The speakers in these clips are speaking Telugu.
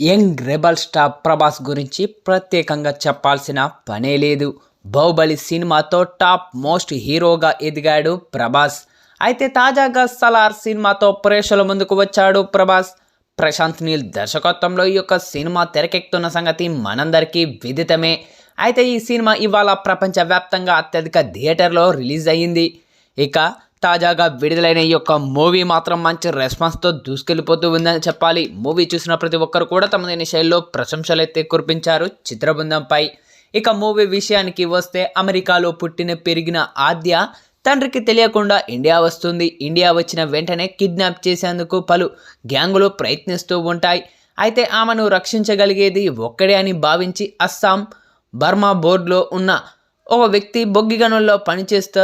యంగ్ రెబల్ స్టార్ ప్రభాస్ గురించి ప్రత్యేకంగా చెప్పాల్సిన పనే లేదు. బాహుబలి సినిమాతో టాప్ మోస్ట్ హీరోగా ఎదిగాడు ప్రభాస్. అయితే తాజాగా సలార్ సినిమాతో ప్రేక్షకుల ముందుకు వచ్చాడు ప్రభాస్. ప్రశాంత్ నీల్ దర్శకత్వంలో ఈ యొక్క సినిమా తెరకెక్కుతున్న సంగతి మనందరికీ విదితమే. అయితే ఈ సినిమా ఇవాళ ప్రపంచవ్యాప్తంగా అత్యధిక థియేటర్లో రిలీజ్ అయ్యింది. ఇక తాజాగా విడుదలైన ఈ యొక్క మూవీ మాత్రం మంచి రెస్పాన్స్తో దూసుకెళ్ళిపోతూ ఉందని చెప్పాలి. మూవీ చూసిన ప్రతి ఒక్కరు కూడా తమదైన శైలిలో ప్రశంసలు అయితే కురిపించారు చిత్రబృందంపై. ఇక మూవీ విషయానికి వస్తే అమెరికాలో పుట్టిన పెరిగిన ఆద్య తండ్రికి తెలియకుండా ఇండియా వస్తుంది. ఇండియా వచ్చిన వెంటనే కిడ్నాప్ చేసేందుకు పలు గ్యాంగులు ప్రయత్నిస్తూ ఉంటాయి. అయితే ఆమెను రక్షించగలిగేది ఒక్కడే అని భావించి అస్సాం బర్మా బోర్డులో ఉన్న ఒక వ్యక్తి బొగ్గిగనుల్లో పనిచేస్తూ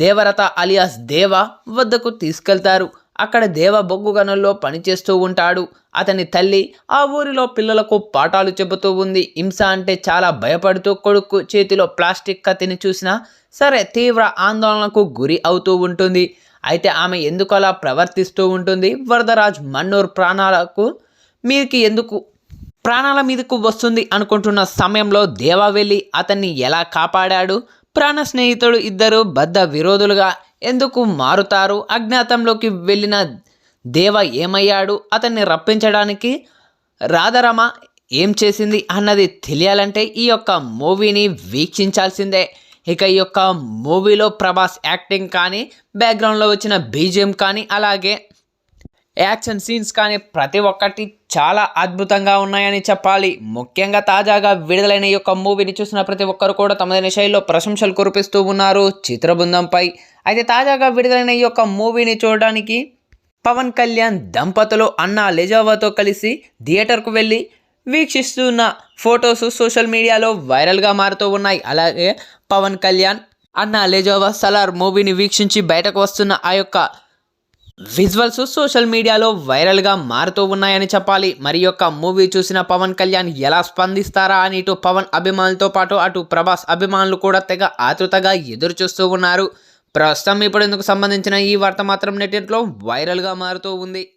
దేవరత అలియాస్ దేవ వద్దకు తీసుకెళ్తారు. అక్కడ దేవ బొగ్గు గనుల్లో పనిచేస్తూ ఉంటాడు. అతని తల్లి ఆ ఊరిలో పిల్లలకు పాఠాలు చెబుతూ ఉంది. హింస అంటే చాలా భయపడుతూ కొడుకు చేతిలో ప్లాస్టిక్ కత్తిని చూసినా సరే తీవ్ర ఆందోళనకు గురి అవుతూ ఉంటుంది. అయితే ఆమె ఎందుకు అలా ప్రవర్తిస్తూ ఉంటుంది? వరదరాజ్ మన్నూర్ ప్రాణాలకు మీరికి ఎందుకు ప్రాణాల మీదకు వస్తుంది అనుకుంటున్న సమయంలో దేవా వెళ్ళి అతన్ని ఎలా కాపాడాడు? ప్రాణ స్నేహితుడు ఇద్దరు బద్ద విరోధులుగా ఎందుకు మారుతారు? అజ్ఞాతంలోకి వెళ్ళిన దేవ ఏమయ్యాడు? అతన్ని రప్పించడానికి రాధరమ ఏం చేసింది అన్నది తెలియాలంటే ఈ యొక్క మూవీని వీక్షించాల్సిందే. ఇక ఈ యొక్క మూవీలో ప్రభాస్ యాక్టింగ్ కానీ బ్యాక్గ్రౌండ్లో వచ్చిన బీజిఎం కానీ అలాగే యాక్షన్ సీన్స్ కానీ ప్రతి ఒక్కటి చాలా అద్భుతంగా ఉన్నాయని చెప్పాలి. ముఖ్యంగా తాజాగా విడుదలైన ఈ యొక్క మూవీని చూసిన ప్రతి ఒక్కరు కూడా తమదైన శైలిలో ప్రశంసలు కురిపిస్తూ ఉన్నారు చిత్రబృందంపై. అయితే తాజాగా విడుదలైన ఈ యొక్క మూవీని చూడడానికి పవన్ కళ్యాణ్ దంపతులు అన్న లెజావాతో కలిసి థియేటర్కు వెళ్ళి వీక్షిస్తున్న ఫొటోస్ సోషల్ మీడియాలో వైరల్గా మారుతూ ఉన్నాయి. అలాగే పవన్ కళ్యాణ్ అన్న లెజోవా సలార్ మూవీని వీక్షించి బయటకు వస్తున్న ఆ యొక్క విజువల్స్ సోషల్ మీడియాలో వైరల్గా మారుతూ ఉన్నాయని చెప్పాలి. మరి యొక్క మూవీ చూసిన పవన్ కళ్యాణ్ ఎలా స్పందిస్తారా అని ఇటు పవన్ అభిమానులతో పాటు అటు ప్రభాస్ అభిమానులు కూడా తెగ ఆతృతగా ఎదురు చూస్తూ ఉన్నారు. ప్రస్తుతం ఇప్పుడు ఇందుకు సంబంధించిన ఈ వార్త మాత్రం నెట్లో వైరల్గా మారుతూ ఉంది.